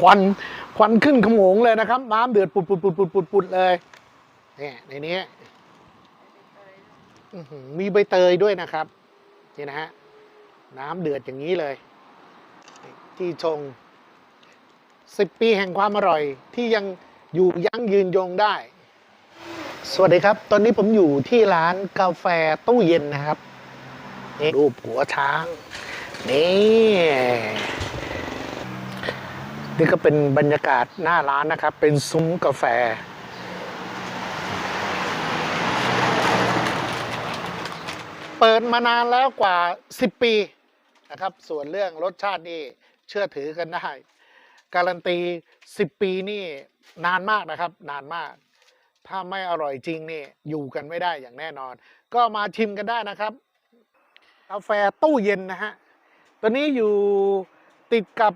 ควันควันขึ้นขโมงเลยนะครับ น้ำเดือดปุดปุดปุดปุดปุดปุดเลยเนี่ยในนี้มีใบเตยด้วยนะครับนี่นะฮะน้ำเดือดอย่างนี้เลย ที่ชงสิบปีแห่งความอร่อย ที่ยังอยู่ยั้งยืนยงได้ สวัสดีครับ ตอนนี้ผมอยู่ที่ร้านกาแฟตู้เย็นนะครับนี่รูปหัวช้างนี่ นี่ก็เป็นบรรยากาศหน้าร้านนะครับ เป็นซุ้มกาแฟ เปิดมานานแล้วกว่า 10 ปีนะครับ ส่วนเรื่องรสชาตินี่เชื่อถือกันได้ การันตี 10 ปีนี่นานมากนะครับ นานมาก ถ้าไม่อร่อยจริงนี่อยู่กันไม่ได้อย่างแน่นอน ก็มาชิมกันได้นะครับกาแฟตู้เย็นนะฮะตอนนี้อยู่ติดกับ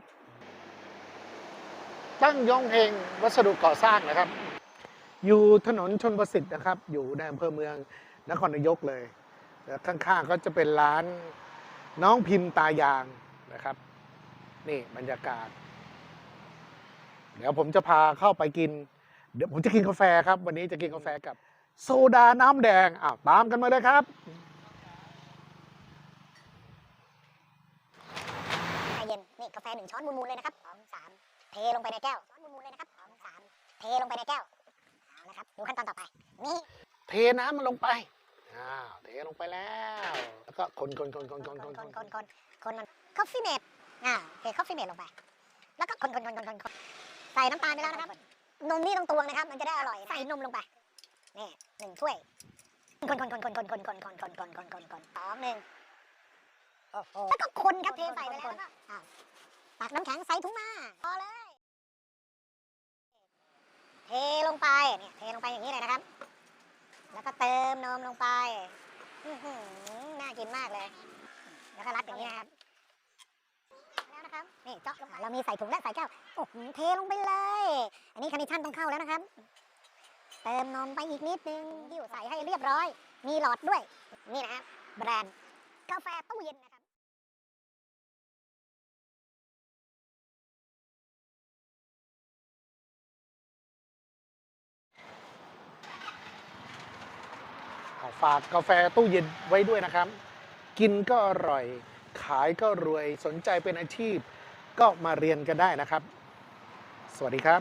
ตั้งยองเฮงวัสดุก่อสร้างนะครับ อยู่ถนนชนประสิทธิ์นะครับ อยู่ในอำเภอเมืองนครนายกเลยแล้วข้างๆก็จะเป็นร้านน้องพิมพ์ตายางนะครับ นี่บรรยากาศ เดี๋ยวผมจะพาเข้าไปกิน เดี๋ยวผมจะกินกาแฟครับ วันนี้จะกินกาแฟกับ โซดาน้ำแดงอ้าวตามกันมาเลยครับเย็นนี่กาแฟหนึ่งช้อนมูลๆเลยนะครับสองสาม เทลงไปในแก้วช้อนมูลๆเลยนะครับสองสามเทลงไปในแก้วเอาละครับ ดูขั้นตอนต่อไป นี่เทน้ำมันลงไปอ้าวเทลงไปแล้ว แล้วก็คนคนคนคนคนคคนนคคนนคนคนคนมันคอฟฟี่เมดอ่าเทคอฟฟี่เมดลงไป แล้วก็คนคนคนคนคนคนใส่น้ำตาลไปแล้วนะครับ นมนี่ต้องตวงนะครับ มันจะได้อร่อย ใส่นมลงไป นี่หนึ่งถ้วย คนคนคนคนคนคนคนคนคนคนคนคนคนสองหนึ่งแล้วก็คนครับเทใส่ไปแล้วแล้วก็อ่าตักน้ำแข็งใส่ถุงมา พอเลย เทลงไปเนี่ยเทลงไปอย่างนี้เลยนะครับ แล้วก็เติมนมลงไป อื้อหือน่ากินมากเลย แล้วก็รัดอย่างนี้นะครับ แล้วนะครับ นี่เจาะลงไปเรามีใส่ถุงและใส่แก้วโอ้โหเทลงไปเลย อันนี้คานิชั่นต้องเข้าแล้วนะครับ เติมนมไปอีกนิดนึงยิ่วใส่ให้เรียบร้อย มีหลอดด้วย นี่นะครับ แบรนด์กาแฟตู้เย็นนะครับ ฝากกาแฟตู้เย็นไว้ด้วยนะครับ กินก็อร่อย ขายก็รวยสนใจเป็นอาชีพ ก็มาเรียนกันได้นะครับ สวัสดีครับ